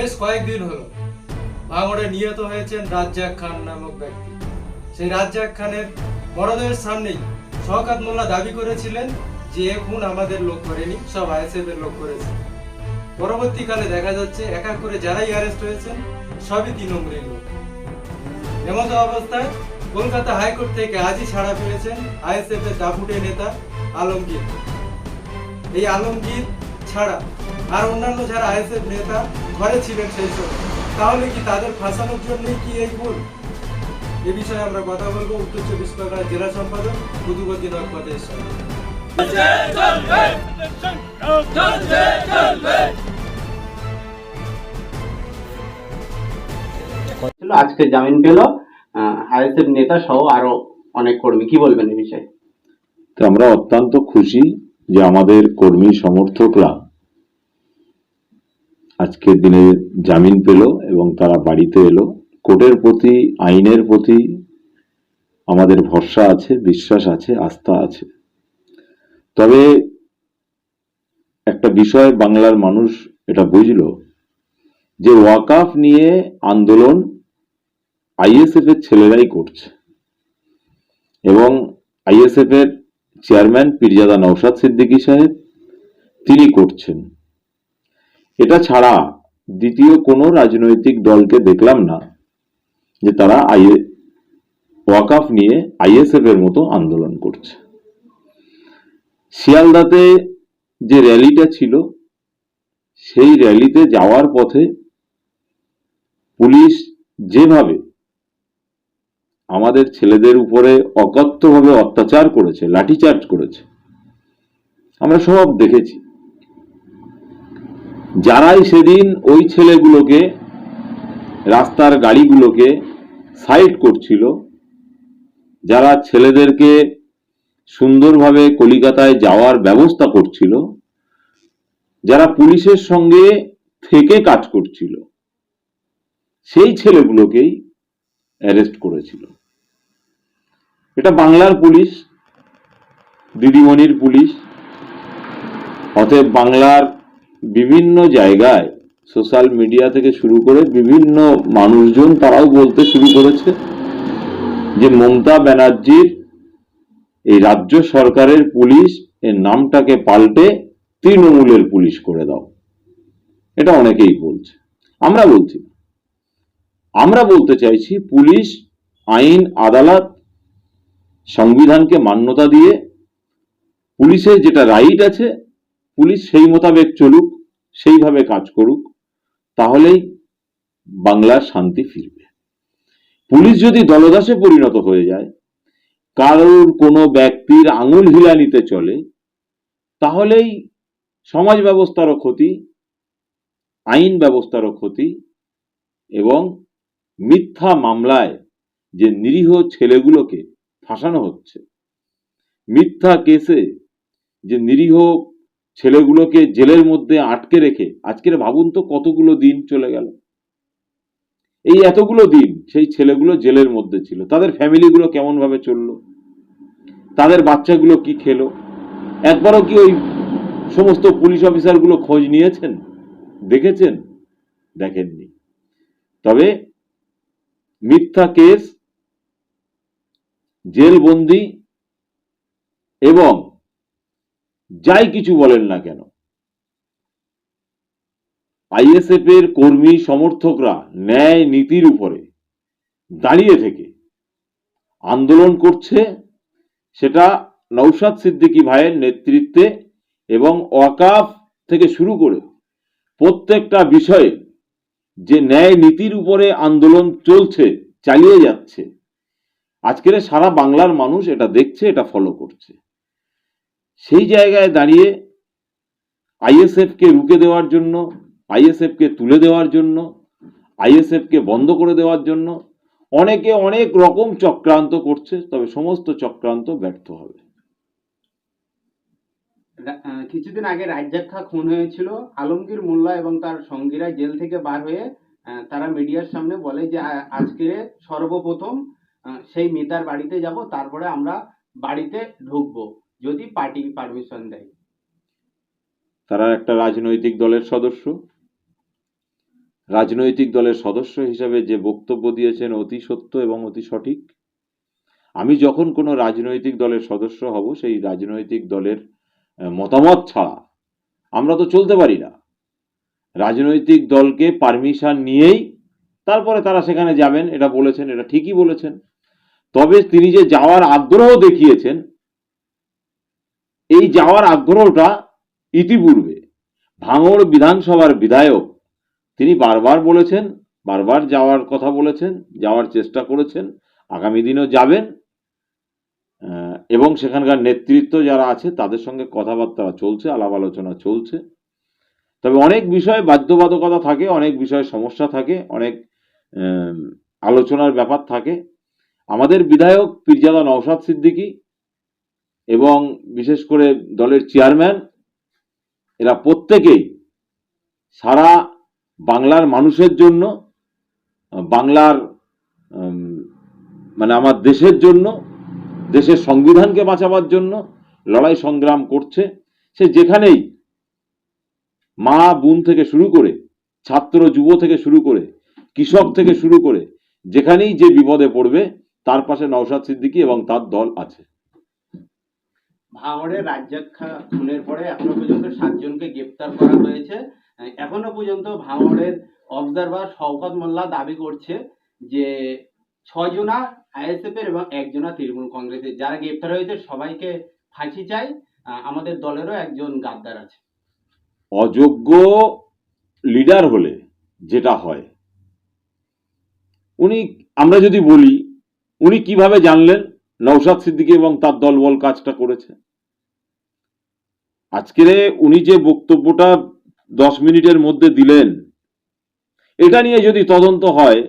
বেশ কয়েকদিন হলো। ভাঙড়ে নিহত হয়েছেন রাজ্জাক খান নামক ব্যক্তি। সেই রাজ্জাক খানের বড়দের সামনেই শওকাত মোল্লা দাবি করেছিলেন যে খুন আমাদের লোক করেনি, সব আইএসএফ এর লোক করেছে। পরবর্তীকালে দেখা যাচ্ছে এক এক করে যারাই অ্যারেস্ট হয়েছেন, সবই তৃণমূলের লোক। এমতো অবস্থায় কলকাতা হাইকোর্ট থেকে আজই ছাড়া পেয়েছেন আইএসএফ এর দাপুটে নেতা আলমগীর। এই আলমগীর ছাড়া আর অন্যান্য যারা আইএসএফ নেতা ঘরে ছিলেন সেই সময় তাহলে কি তাদের ফাঁসানোর জন্যই কি এই ভুল? এ বিষয়ে আমরা কথা বলব উত্তর চব্বিশ পরগনার জেলা সম্পাদক কুতুবুদ্দিন নকবাদের সঙ্গে। আজকে জামিন পেল আইএসএফ নেতা সহ আরও অনেক কর্মী। কি বলবেন এই বিষয়ে? তো আমরা অত্যন্ত খুশি যে আমাদের কর্মী সমর্থকরা আজকের দিনে জামিন পেল এবং তারা বাড়িতে এলো। কোর্টের প্রতি, আইনের প্রতি আমাদের ভরসা আছে, বিশ্বাস আছে, আস্থা আছে। তবে একটা বিষয় বাংলার মানুষ এটা বুঝলো, যে ওয়াকাফ নিয়ে আন্দোলন আইএসএফ এর ছেলেরাই করছে। এবং আইএসএফ এর চেয়ারম্যান পিরজাদা নৌসাদ সিদ্দিকী সাহেব, তিনি করছেন। এটা ছাড়া দ্বিতীয় কোনো রাজনৈতিক দলকে দেখলাম না যে তারা আই ওয়াকাফ নিয়ে আইএসএফ এর মতো আন্দোলন করছে। শিয়ালদাতে যে র্যালিটা ছিল, সেই র্যালিতে যাওয়ার পথে পুলিশ যেভাবে আমাদের ছেলেদের উপরে অকথ্যভাবে অত্যাচার করেছে, লাঠিচার্জ করেছে, আমরা সব দেখেছি। যারাই সেদিন ওই ছেলেগুলোকে, রাস্তার গাড়িগুলোকে সাইড করছিল, যারা ছেলেদেরকে সুন্দরভাবে কলিকাতায় যাওয়ার ব্যবস্থা করছিল, যারা পুলিশের সঙ্গে থেকে কাজ করছিল, সেই ছেলেগুলোকেই অ্যারেস্ট করেছিল। এটা বাংলার পুলিশ, দিদিমণির পুলিশ, অতএব বাংলার বিভিন্ন জায়গায় সোশ্যাল মিডিয়া থেকে শুরু করে বিভিন্ন মানুষজন তারাও বলতে শুরু করেছে যে মমতা ব্যানার্জির এই রাজ্য সরকারের পুলিশ এর নামটাকে পাল্টে তৃণমূলের পুলিশ করে দাও। এটা অনেকেই বলছে। আমরা বলছি আমরা বলতে চাইছি পুলিশ, আইন, আদালত সংবিধানকে মান্যতা দিয়ে পুলিশের যেটা রাইট আছে পুলিশ সেই মোতাবেক চলুক, সেইভাবে কাজ করুক, তাহলেই বাংলার শান্তি ফিরবে। পুলিশ যদি দলদাসে পরিণত হয়ে যায়, কারোর কোনো ব্যক্তির আঙুল হিলানিতে চলে, তাহলেই সমাজ ব্যবস্থারও ক্ষতি, আইন ব্যবস্থারও ক্ষতি এবং মিথ্যা মামলায় যে নিরীহ ছেলেগুলোকে ফাঁসানো হচ্ছে, মিথ্যা কেসে যে নিরীহ ছেলেগুলোকে জেলের মধ্যে আটকে রেখে, আজকের ভাবুন তো কতগুলো দিন চলে গেল। এই এতগুলো দিন সেই ছেলেগুলো জেলের মধ্যে ছিল। তাদের ফ্যামিলিগুলো কেমন ভাবে চলল? তাদের বাচ্চাগুলো কি খেলো? একবারও কি ওই সমস্ত পুলিশ অফিসারগুলো খোঁজ নিয়েছেন? দেখেছেন? দেখেননি। তবে মিথ্যা কেস, জেলবন্দি এবং যাই কিছু বলেন না কেন। আইএসএফ এর কর্মী সমর্থকরা ন্যায় নীতির উপরে দাঁড়িয়ে থেকে আন্দোলন করছে, সেটা নৌসাদ সিদ্দিকী ভাইয়ের নেতৃত্বে এবং ওয়াকাফ থেকে শুরু করে প্রত্যেকটা বিষয়ে যে ন্যায় নীতির উপরে আন্দোলন চলছে, চালিয়ে যাচ্ছে, আজকের সারা বাংলার মানুষ এটা দেখছে, এটা ফলো করছে। সেই জায়গায় দাঁড়িয়ে আইএসএফ কে রুখে দেওয়ার জন্য আইএসএফ কে তুলে দেওয়ার জন্য আইএসএফ কে বন্ধ করে দেওয়ার জন্য অনেকে অনেক রকম চক্রান্ত করছে, তবে সমস্ত চক্রান্ত ব্যর্থ হবে। কিছুদিন আগে খা খুন হয়েছিল আলমগীর মোল্লা এবং তার সঙ্গীরা জেল থেকে বার হয়ে তারা মিডিয়ার সামনে বলে যে আজকে সর্বপ্রথম সেই মিতার বাড়িতে যাব, তারপরে আমরা বাড়িতে ঢুকবো। যদি পার্টি পারমিশন দেয়। তারা একটা রাজনৈতিক দলের সদস্য। রাজনৈতিক দলের সদস্য হিসাবে যে বক্তব্য দিয়েছেন অতি সত্য এবং অতি সঠিক। আমি যখন কোনো রাজনৈতিক দলের সদস্য হব, সেই রাজনৈতিক দলের মতামত ছাড়া আমরা তো চলতে পারি না। রাজনৈতিক দলকে পারমিশন নিয়েই তারপরে তারা সেখানে যাবেন, এটা বলেছেন, এটা ঠিকই বলেছেন। তবে তিনি যে যাওয়ার আগ্রহ দেখিয়েছেন এই যাওয়ার আগ্রহটা ইতিপূর্বে ভাঙড় বিধানসভার বিধায়ক তিনি বারবার বলেছেন, বারবার যাওয়ার কথা বলেছেন, যাওয়ার চেষ্টা করেছেন, আগামী দিনেও যাবেন এবং সেখানকার নেতৃত্ব যারা আছে তাদের সঙ্গে কথাবার্তা চলছে, আলাপ আলোচনা চলছে। তবে অনেক বিষয়ে বাধ্যবাধকতা থাকে, অনেক বিষয়ে সমস্যা থাকে, অনেক আলোচনার ব্যাপার থাকে। আমাদের বিধায়ক পীরজাদা নওশাদ সিদ্দিকী এবং বিশেষ করে দলের চেয়ারম্যান, এরা প্রত্যেকেই সারা বাংলার মানুষের জন্য, বাংলার মানে আমার দেশের জন্য, দেশের সংবিধানকে বাঁচাবার জন্য লড়াই সংগ্রাম করছে। সে যেখানেই মা, বোন থেকে শুরু করে, ছাত্র, যুব থেকে শুরু করে, কৃষক থেকে শুরু করে, যেখানেই যে বিপদে পড়বে, তার পাশে নওশাদ সিদ্দিকী এবং তার দল আছে। ভাঙড়ের রাজ্জাক্ষা খুনের পরে এখনও পর্যন্ত সাতজনকে গ্রেপ্তার করা হয়েছে। এখনও পর্যন্ত ভাঙড়ের অবজারভার শওকত মোল্লা দাবি করছে যে ছজনা আইএসএফ এর এবং একজনা তৃণমূল কংগ্রেসের। যারা গ্রেপ্তার হয়েছে, সবাইকে ফাঁসি চাই। আমাদের দলেরও একজন গাদ্দার আছে। অযোগ্য লিডার হলে যেটা হয়, উনি, আমরা যদি বলি, উনি কীভাবে জানলেন? নৌসাদ সিদ্দিকী এবং তার দলবল কাজটা করেছে। আজকের উনি যে বক্তব্যটা দশ মিনিটের মধ্যে দিলেন, এটা নিয়ে যদি তদন্ত হয়,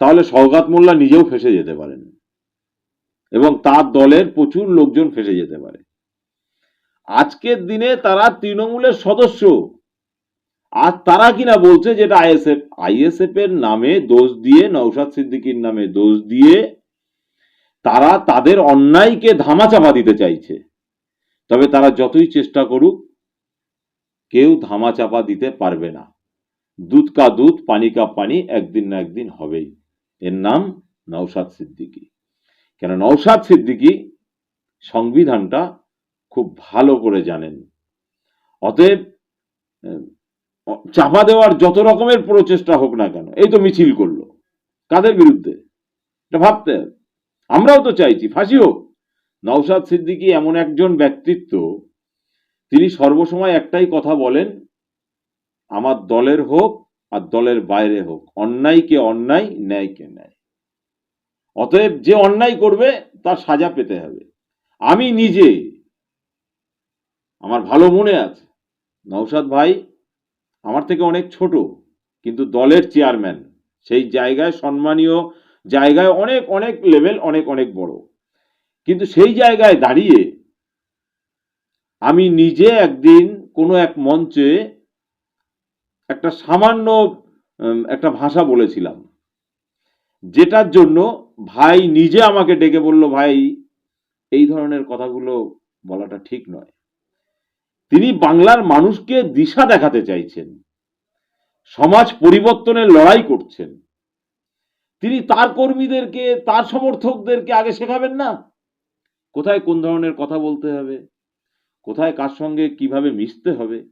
তাহলে সৌগাত মোল্লা নিজেও ফেসে যেতে পারেন এবং তার দলের প্রচুর লোকজন ফেসে যেতে পারে। আজকের দিনে তারা তৃণমূলের সদস্য, আর তারা কিনা বলছে যেটা আইএসএফ আইএসএফ এর নামে দোষ দিয়ে নৌসাদ সিদ্দিকীর নামে দোষ দিয়ে তারা তাদের অন্যায়কে ধামাচাপা দিতে চাইছে। তবে তারা যতই চেষ্টা করুক, কেউ ধামাচাপা দিতে পারবে না। দুধ কা দুধ, পানি কা পানি, একদিন না একদিন হবেই। এর নাম নৌসাদ সিদ্দিকি। কেন নৌসাদ সিদ্দিকী সংবিধানটা খুব ভালো করে জানেন। অতএব চাপা দেওয়ার যত রকমের প্রচেষ্টা হোক না কেন, এই তো মিছিল করল। কাদের বিরুদ্ধে? এটা ভাবতে হবে। আমরাও তো চাইছি, ফাঁসি হোক। নওশাদ সিদ্দিকী এমন একজন ব্যক্তিত্ব, তিনি সর্বসময় একটাই কথা বলেন, আমার দলের হোক আর দলের বাইরে হোক অন্যায়কে অন্যায় ন্যায়কে ন্যায়। অতএব যে অন্যায় করবে, তার সাজা পেতে হবে। আমি নিজে, আমার ভালো মনে আছে নৌসাদ ভাই আমার থেকে অনেক ছোট, কিন্তু দলের চেয়ারম্যান, সেই জায়গায় সম্মানীয় জায়গায় অনেক অনেক লেভেল অনেক অনেক বড়। কিন্তু সেই জায়গায় দাঁড়িয়ে আমি নিজে একদিন কোনো এক মঞ্চে একটা সামান্য একটা ভাষা বলেছিলাম, যেটার জন্য ভাই নিজে আমাকে ডেকে বলল, ভাই, এই ধরনের কথাগুলো বলাটা ঠিক নয়। তিনি বাংলার মানুষকে দিশা দেখাতে চাইছেন, সমাজ পরিবর্তনের লড়াই করছেন। তিনি তার কর্মীদেরকে, তার সমর্থকদেরকে আগে শেখাবেন না? কোথায় কোন ধরনের কথা বলতে হবে? কোথায় কার সঙ্গে কীভাবে মিশতে হবে?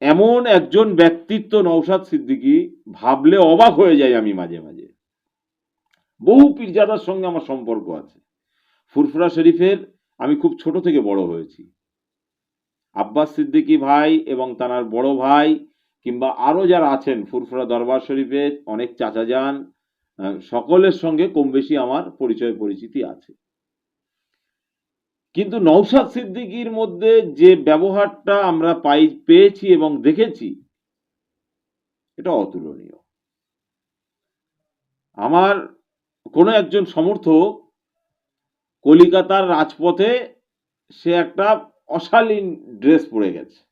এমন একজন ব্যক্তিত্ব নৌসাদ সিদ্দিকি ভাবলে অবাক হয়ে যাই আমি মাঝে মাঝে। বহু পীরজাদার সঙ্গে আমার সম্পর্ক আছে। ফুরফুরা শরীফের আমি খুব ছোট থেকে বড় হয়েছি। আব্বাস সিদ্দিকী ভাই এবং তার বড় ভাই কিংবা আরও যারা আছেন, ফুরফুরা দরবার শরীফে অনেক চাচা যান সকলের সঙ্গে কম বেশি আমার পরিচয় পরিচিতি আছে। কিন্তু নৌসাদ সিদ্দিকীর মধ্যে যে ব্যবহারটা আমরা পাই, পেয়েছি এবং দেখেছি, এটা অতুলনীয়। আমার কোনো একজন সমর্থক কলিকাতার রাজপথে সে একটা অশালীন ড্রেস পরে গেছে।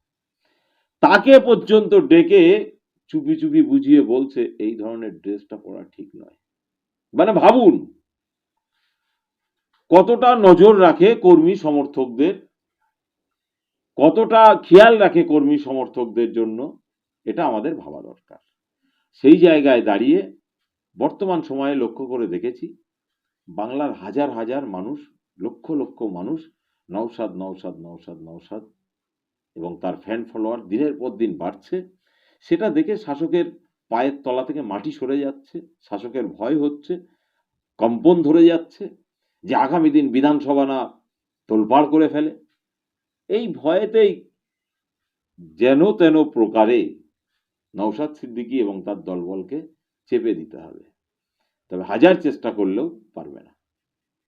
তাকে পর্যন্ত ডেকে চুপি চুপি বুঝিয়ে বলছে, এই ধরনের ড্রেসটা পরা ঠিক নয়। মানে ভাবুন, কতটা নজর রাখে কর্মী সমর্থকদের, কতটা খেয়াল রাখে কর্মী সমর্থকদের জন্য, এটা আমাদের ভাবা দরকার। সেই জায়গায় দাঁড়িয়ে বর্তমান সময়ে লক্ষ্য করে দেখেছি, বাংলার হাজার হাজার মানুষ, লক্ষ লক্ষ মানুষ নওশাদ নওশাদ নওশাদ নওশাদ এবং তার ফ্যান ফলোয়ার দিনের পর দিন বাড়ছে, সেটা দেখে শাসকের পায়ের তলা থেকে মাটি সরে যাচ্ছে, শাসকের ভয় হচ্ছে, কম্পন ধরে যাচ্ছে যে আগামী দিন বিধানসভা না তোলপাড় করে ফেলে। এই ভয়েতেই যেন তেন প্রকারে নওশাদ সিদ্দিকী এবং তার দলবলকে চেপে দিতে হবে। তবে হাজার চেষ্টা করলেও পারবে না।